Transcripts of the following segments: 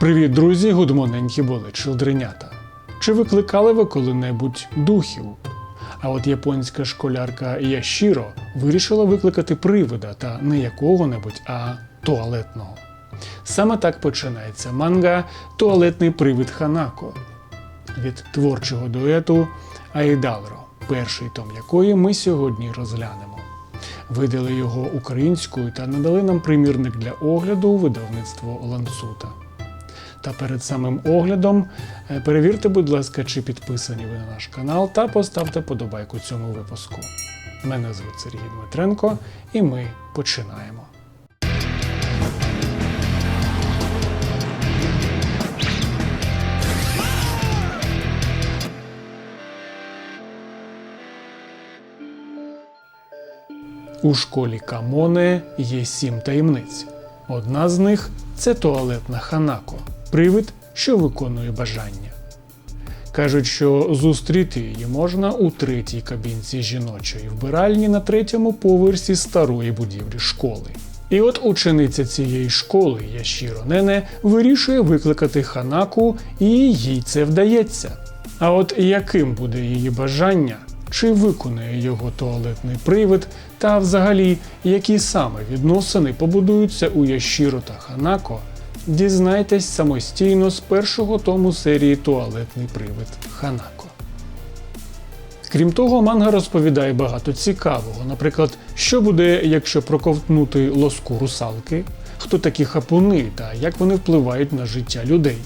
Привіт, друзі, гудмоненькі були чилдренята. Чи викликали ви коли-небудь духів? А от японська школярка Яшіро вирішила викликати привида та не якого-небудь, а туалетного. Саме так починається манга Туалетний привид Ханако від творчого дуету Айдалро, перший том якої ми сьогодні розглянемо. Видали його українською та надали нам примірник для огляду у видавництво Ланцута. Та перед самим оглядом е, перевірте, будь ласка, чи підписані ви на наш канал та поставте подобайку цьому випуску. Мене звуть Сергій Дмитренко, і ми починаємо. У школі Камоне є сім таємниць. Одна з них це туалетна Ханако, привид, що виконує бажання. Кажуть, що зустріти її можна у третій кабінці жіночої вбиральні на третьому поверсі старої будівлі школи. І от учениця цієї школи, Яшіро Нене, вирішує викликати Ханаку, і їй це вдається. А от яким буде її бажання, чи виконує його туалетний привид, та взагалі, які саме відносини побудуються у Яшіро та Ханако, дізнайтесь самостійно з першого тому серії Туалетний привид Ханако. Крім того, манга розповідає багато цікавого. Наприклад, що буде, якщо проковтнути лоску русалки, хто такі хапуни та як вони впливають на життя людей,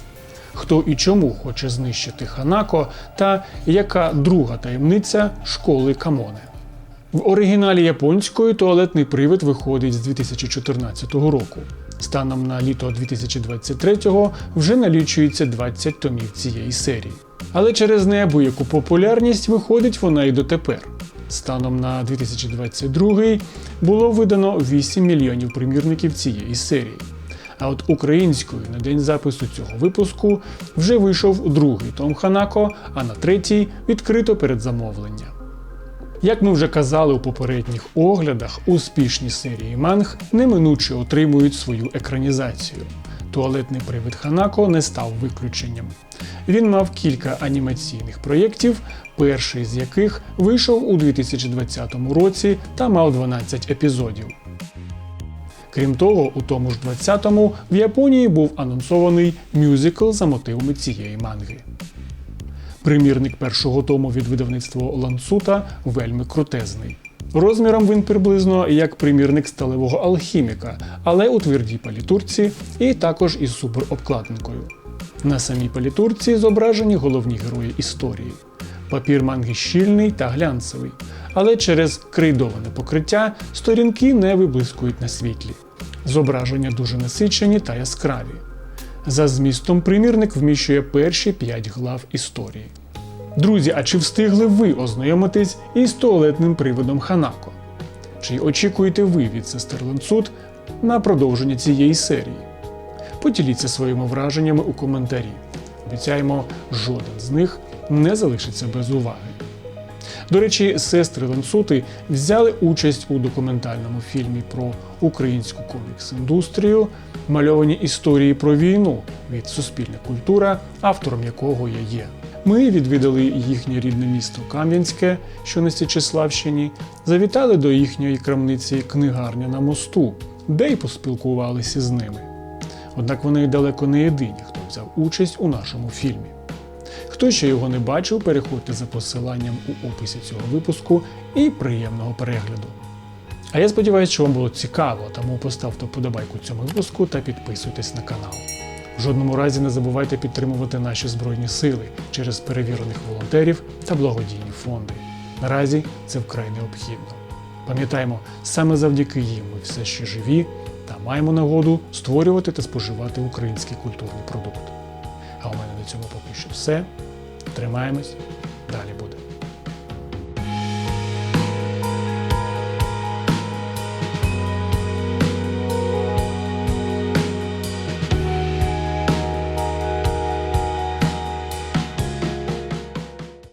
хто і чому хоче знищити Ханако, та яка друга таємниця школи Камоне. В оригіналі японської туалетний привид виходить з 2014 року. Станом на літо 2023-го вже налічується 20 томів цієї серії. Але через неабияку популярність виходить вона і дотепер. Станом на 2022 було видано 8 мільйонів примірників цієї серії. А от українською на день запису цього випуску вже вийшов другий том Ханако, а на третій відкрито передзамовлення. Як ми вже казали у попередніх оглядах, успішні серії манг неминуче отримують свою екранізацію. Туалетний привид Ханако не став виключенням. Він мав кілька анімаційних проєктів, перший з яких вийшов у 2020 році та мав 12 епізодів. Крім того, у тому ж 20-му в Японії був анонсований мюзикл за мотивами цієї манги. Примірник першого тому від видавництва Ланцута вельми крутезний. Розміром він приблизно як примірник сталевого алхіміка, але у твердій палітурці і також із суперобкладинкою. На самій палітурці зображені головні герої історії. Папір манги щільний та глянцевий, але через крейдоване покриття сторінки не виблискують на світлі. Зображення дуже насичені та яскраві. За змістом примірник вміщує перші 5 глав історії. Друзі, а чи встигли ви ознайомитись із туалетним приводом Ханако? Чи очікуєте ви від сестер Ланцут на продовження цієї серії? Поділіться своїми враженнями у коментарі. Обіцяємо, жоден з них не залишиться без уваги. До речі, сестри Ланцути взяли участь у документальному фільмі про українську комікс-індустрію, мальовані історії про війну від Суспільна культура, автором якого я є. Ми відвідали їхнє рідне місто Кам'янське, що на Січеславщині, завітали до їхньої крамниці книгарня на мосту, де й поспілкувалися з ними. Однак вони далеко не єдині, хто взяв участь у нашому фільмі. Хто ще його не бачив, переходьте за посиланням у описі цього випуску і приємного перегляду. А я сподіваюся, що вам було цікаво, тому поставте вподобайку цьому випуску та підписуйтесь на канал. В жодному разі не забувайте підтримувати наші збройні сили через перевірених волонтерів та благодійні фонди. Наразі це вкрай необхідно. Пам'ятаємо, саме завдяки їм ми все ще живі та маємо нагоду створювати та споживати український культурний продукт. А у мене на цьому поки що все. Тримаємось, далі буде.